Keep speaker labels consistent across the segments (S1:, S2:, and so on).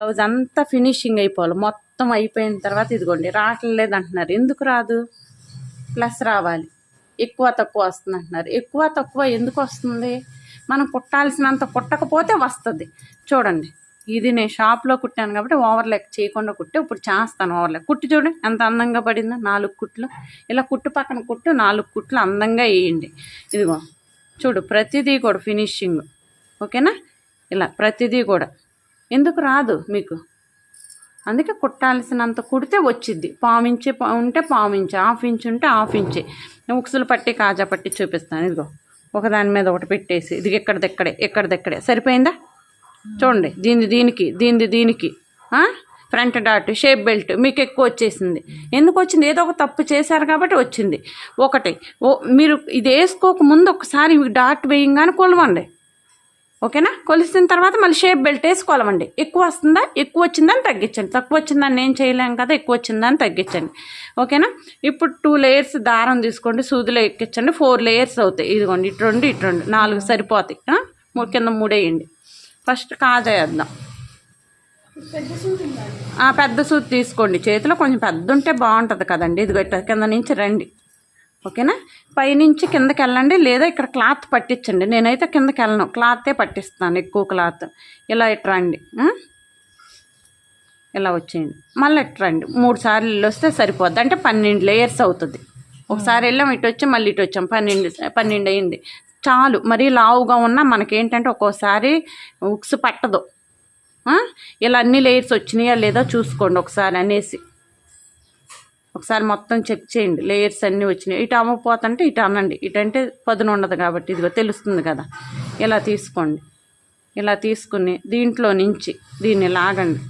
S1: Blouse అంతా finishing అయిపోవాలి. మొత్తం అయిపోయిన తర్వాత ఇదిగోండి రావట్లేదు అంటున్నారు ఎందుకు రాదు? ప్లస్ రావాలి. ఎక్కువ తక్కువ వస్తుంది అంటున్నారు ఎక్కువ తక్కువ ఎందుకు వస్తుంది? మనం కుట్టాల్సినంత కుట్టకపోతే వస్తుంది. చూడండి ఇది నేను షాప్లో కుట్టాను కాబట్టి ఓవర్లెక్ చేయకుండా కుట్టి ఇప్పుడు చేస్తాను ఓవర్ లెక్ కుట్టి చూడండి ఎంత అందంగా పడిందో. నాలుగు కుట్లు. ఇలా కుట్టు పక్కన కుట్టు నాలుగు కుట్లు అందంగా వేయండి. ఇదిగో చూడు ప్రతిదీ కూడా ఫినిషింగ్ ఓకేనా? ఇలా ప్రతిదీ కూడా. ఎందుకు రాదు మీకు? అందుకే కుట్టాల్సినంత కుడితే వచ్చిద్ది. పావించి పా- ఉంటే పావించి హాఫ్ ఇంచ్ ఉంటే హాఫ్ ఇంచే. ఉక్సులు పట్టి కాజా పట్టి చూపిస్తాను. ఇదిగో ఒకదాని మీద ఒకటి పెట్టేసి ఇది ఎక్కడిదెక్కడే ఎక్కడిదెక్కడే. సరిపోయిందా? చూడండి దీని దీనికి దీనిది దీనికి ఫ్రంట్ డాట్ షేప్ బెల్ట్ మీకు ఎక్కువ వచ్చేసింది. ఎందుకు వచ్చింది? ఏదో ఒక తప్పు చేశారు కాబట్టి వచ్చింది. ఒకటి ఓ మీరు ఇది వేసుకోక ముందు ఒకసారి డాట్ వేయంగానే కొలవండి. ఓకేనా? కొలిసిన తర్వాత మళ్ళీ షేప్ బెల్ట్ వేసి కొలవండి ఎక్కువ వస్తుందా? ఎక్కువ వచ్చిందని తగ్గించండి. తక్కువ వచ్చిందని నేను చేయలేం కదా ఎక్కువ వచ్చిందని తగ్గించండి. ఓకేనా? ఇప్పుడు టూ లేయర్స్ దారం తీసుకోండి. సూదిలో ఎక్కించండి. ఫోర్ లేయర్స్ అవుతాయి. ఇదిగోండి ఇటు రెండు ఇటు రెండు. నాలుగు సరిపోతాయి. మూడు కింద మూడేయండి ఫస్ట్ కాజేద్దాం ఆ, పెద్ద సూది తీసుకోండి. చేతిలో కొంచెం పెద్ద ఉంటే బాగుంటుంది కదండి. ఇదిగో ఇట్లా కింద నుంచి రండి. ఓకేనా? పైనుంచి కిందకి వెళ్ళండి లేదా ఇక్కడ క్లాత్ పట్టించండి. నేనైతే కిందకి వెళ్ళను క్లాతే పట్టిస్తాను ఎక్కువ క్లాత్. ఇలా ఇటు రండి. ఇలా వచ్చేయండి. మళ్ళీ ఇట్రండి మూడు సార్లు వస్తే సరిపోద్ది. అంటే పన్నెండు లేయర్స్ అవుతుంది. ఒకసారి వెళ్ళాం ఇటు వచ్చి మళ్ళీ ఇటు వచ్చాం. పన్నెండు పన్నెండు అయింది చాలు. మరీ లావుగా ఉన్నా మనకేంటంటే ఒక్కోసారి ఉక్స్ పట్టదు. ఇలా అన్ని లేయర్స్ వచ్చినాయా లేదా చూసుకోండి ఒకసారి అనేసి. ఒకసారి మొత్తం చెక్ చేయండి. లేయర్స్ అన్నీ వచ్చినాయి. ఇటు అమ్మపోతుంటే ఇటు అనండి. ఇటు అంటే పదును ఉండదు కాబట్టి ఇదిగో తెలుస్తుంది కదా. ఇలా తీసుకోండి. ఇలా తీసుకుని దీంట్లో నుంచి దీన్ని లాగండి.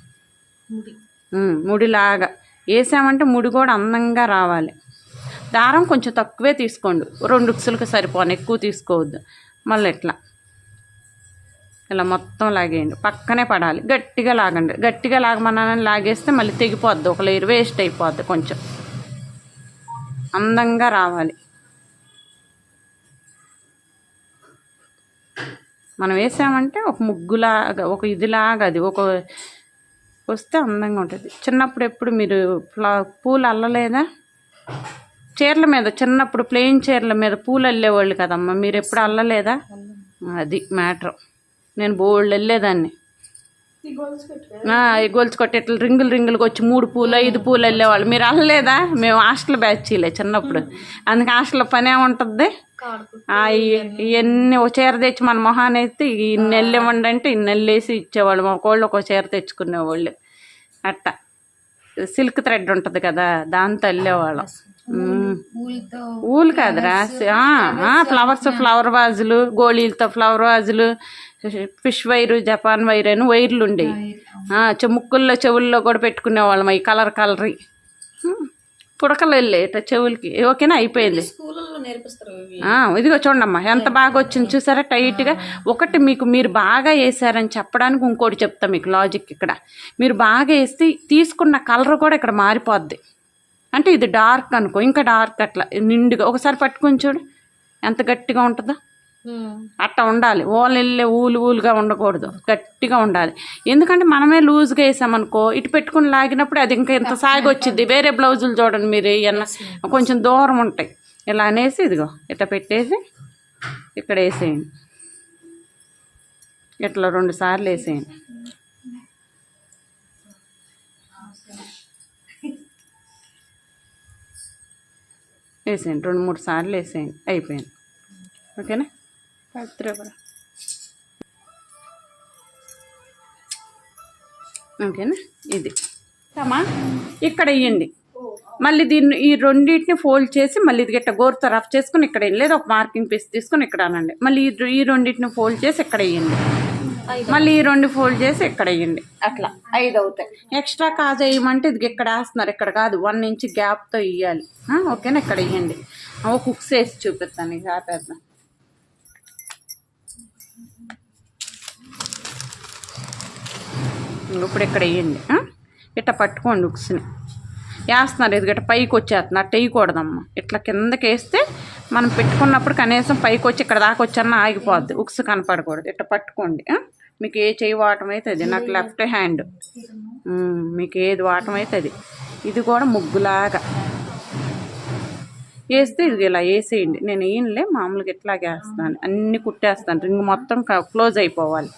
S1: ఉమ్, ముడిలాగా వేసామంటే ముడి కూడా అందంగా రావాలి. దారం కొంచెం తక్కువే తీసుకోండి. రెండు ఉక్సులకు సరిపోను. ఎక్కువ తీసుకోవద్దు. మళ్ళీ ఇట్లా ఇలా మొత్తం లాగేయండి. పక్కనే పడాలి. గట్టిగా లాగండి. గట్టిగా లాగమన్నానని లాగేస్తే మళ్ళీ తెగిపోద్ది. ఒక లేరు వేస్ట్ అయిపోద్ది కొంచెం. అందంగా రావాలి. మనం వేసామంటే ఒక ముగ్గులాగా ఒక ఇదిలాగా అది. ఒక వస్తే అందంగా ఉంటుంది. చిన్నప్పుడు ఎప్పుడు మీరు ఫ్లా పూలు అల్లలేదా? చీరల మీద చిన్నప్పుడు ప్లెయిన్ చీరల మీద పూలు అల్లేవాళ్ళు కదమ్మా. మీరు ఎప్పుడు అల్లలేదా. అది మ్యాటర్. నేను బోల్డ్ వెళ్ళేదాన్ని. గొలుసు కొట్టి ఇట్లా రింగులు రింగులకు వచ్చి మూడు పూలు ఐదు పూలు వెళ్ళేవాళ్ళు. మీరు అల్లలేదా మేము హాస్టల్ బ్యాచ్లే చిన్నప్పుడు. అందుకే హాస్టల్లో పనే ఉంటుంది ఇవన్నీ. ఒక చీర తెచ్చి మన మొహాన్ని అయితే ఇన్ని వెళ్ళేవండి అంటే ఇన్ని వెళ్ళేసి ఇచ్చేవాళ్ళు. మా కోళ్ళు ఒక చీర తెచ్చుకునేవాళ్ళు. అట్ట. సిల్క్ థ్రెడ్ ఉంటుంది కదా దాంతో వెళ్ళేవాళ్ళం. ఊలు కాదురా ఫ్లవర్స్ ఫ్లవర్ వాజులు గోళీలతో ఫ్లవర్ వాజులు ఫిష్ వైరు జపాన్ వైర్ అని వైర్లు ఉండేవి. ఆ, చెముక్కుల్లో చెవుల్లో కూడా పెట్టుకునేవాళ్ళం అవి కలర్ కలరీ. పుడకలు వెళ్ళే ఇట్లా చెవులకి. ఓకేనా అయిపోయింది.
S2: స్కూళ్ళలో నేర్పిస్తారు ఇవి?
S1: ఆ, ఇదిగో చూడమ్మా ఎంత బాగా వచ్చింది చూసారా? టైట్గా ఒకటి మీకు మీరు బాగా వేసారని చెప్పడానికి ఇంకోటి చెప్తా మీకు లాజిక్ ఇక్కడ. మీరు బాగా వేస్తే తీసుకున్న కలర్ కూడా ఇక్కడ మారిపోద్ది. అంటే ఇది డార్క్ అనుకో ఇంకా డార్క్ అట్లా నిండుగా. ఒకసారి పట్టుకొని చూడు ఎంత గట్టిగా ఉంటుందో. అట్లా ఉండాలి. ఓలు వెళ్ళే ఊలు ఊలుగా ఉండకూడదు. గట్టిగా ఉండాలి. ఎందుకంటే మనమే లూజ్గా వేసామనుకో ఇటు పెట్టుకుని లాగినప్పుడు అది ఇంకా ఇంత సాగి వచ్చింది వేరే బ్లౌజులు చూడండి మీరు ఏమన్నా కొంచెం దూరం ఉంటాయి. ఇలా అనేసి ఇదిగో ఇట్లా పెట్టేసి ఇక్కడ వేసేయండి. ఇట్లా రెండు సార్లు వేసేయండి. వేసేయండి. రెండు మూడు సార్లు వేసేయండి. అయిపోయింది. ఓకేనా? పత్రిక ఓకేనా? ఇది. అమ్మా ఇక్కడ వేయండి మళ్ళీ దీన్ని ఈ రెండింటిని ఫోల్డ్ చేసి మళ్ళీ ఇది గట్ట గోరుతో రఫ్ చేసుకుని ఇక్కడ వేయండి. లేదా ఒక మార్కింగ్ పీస్ తీసుకుని ఇక్కడ అనండి. మళ్ళీ ఈ ఈ రెండింటిని ఫోల్డ్ చేసి ఇక్కడ వేయండి మళ్ళీ ఈ రెండు ఫోల్డ్ చేసి ఇక్కడ వేయండి. అట్లా ఐదు అవుతాయి. ఎక్స్ట్రా కాజు వేయమంటే ఇది ఇక్కడ వేస్తున్నారు ఇక్కడ కాదు వన్ ఇంచ్ గ్యాప్తో ఆ, ఓకేనా? ఇక్కడ వేయండి. ఒక కుక్స్ వేసి చూపిస్తాను ఇక ఆపేద్దాం. ఇప్పుడు ఇక్కడ వేయండి. ఆ? ఇట్లా పట్టుకోండి ఉక్స్ని వేస్తున్నారు. ఇది పైకి వచ్చేస్తుంది అట్ట వేయకూడదమ్మా. ఇట్లా కిందకి వేస్తే మనం పెట్టుకున్నప్పుడు కనీసం పైకి వచ్చి ఇక్కడ దాకా వచ్చన్నా ఆగిపోద్ది. ఉక్స్ కనపడకూడదు. ఇట్లా పట్టుకోండి. మీకు ఏ చేయి వాటం అయితే అది. నాకు లెఫ్ట్ హ్యాండ్. మీకు ఏది వాటం అయితే అది. ఇది కూడా ముగ్గులాగా. వేస్తే ఇది ఇలా వేసేయండి. నేను వేయనులే మామూలుగా ఇట్లాగే వేస్తాను అన్నీ కుట్టేస్తాను. రింగ్ మొత్తం క్లోజ్ అయిపోవాలి.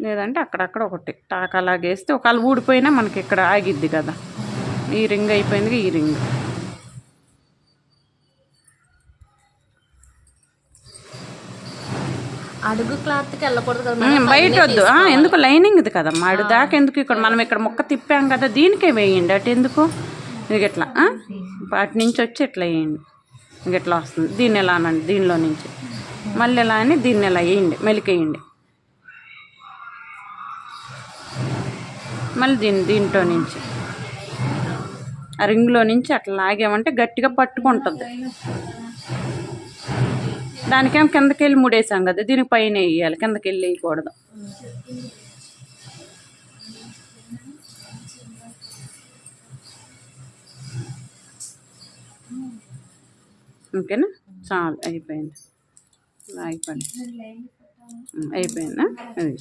S1: లేదంటే అక్కడక్కడ ఒకటి. టాక్ అలాగ వేస్తే ఒకవేళ ఊడిపోయినా మనకి ఇక్కడ ఆగిద్ది కదా. ఈ రింగ్ అయిపోయింది ఈ రింగ్.
S2: అడుగు క్లాత్కి వెళ్ళకూడదు కదా
S1: బయట వద్దు. ఎందుకు లైనింగ్ ఇది కదా? మాడు దాకా ఎందుకు ఇక్కడ? మనం ఇక్కడ మొక్క తిప్పాం కదా దీనికే వేయండి. అటు ఎందుకు? ఇది ఇట్లా? అటు నుంచి వచ్చి ఇట్లా వేయండి. ఇంక ఇట్లా వస్తుంది. దీన్ని ఎలా అనండి? దీనిలో నుంచి. మళ్ళీ ఎలా అని దీన్ని ఎలా వేయండి? మెలికేయండి మళ్ళీ దీన్ని దీంట్లో నుంచి. ఆ రింగ్లో నుంచి అట్లా లాగామంటే గట్టిగా పట్టుకుంటుంది. దానికేమో కిందకి వెళ్ళి ముడేసాం కదా దీనికి పైన వేయాలి కిందకి వెళ్ళి వేయకూడదు ఓకేనా? చాలు అయిపోయింది. అయిపోయింది? అయిపోయిందా అది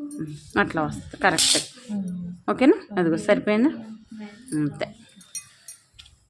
S1: ఉమ్, అట్లా వస్తుంది కరెక్ట్. ఓకేనా? అదిగో సరిపోయిందా? అంతే.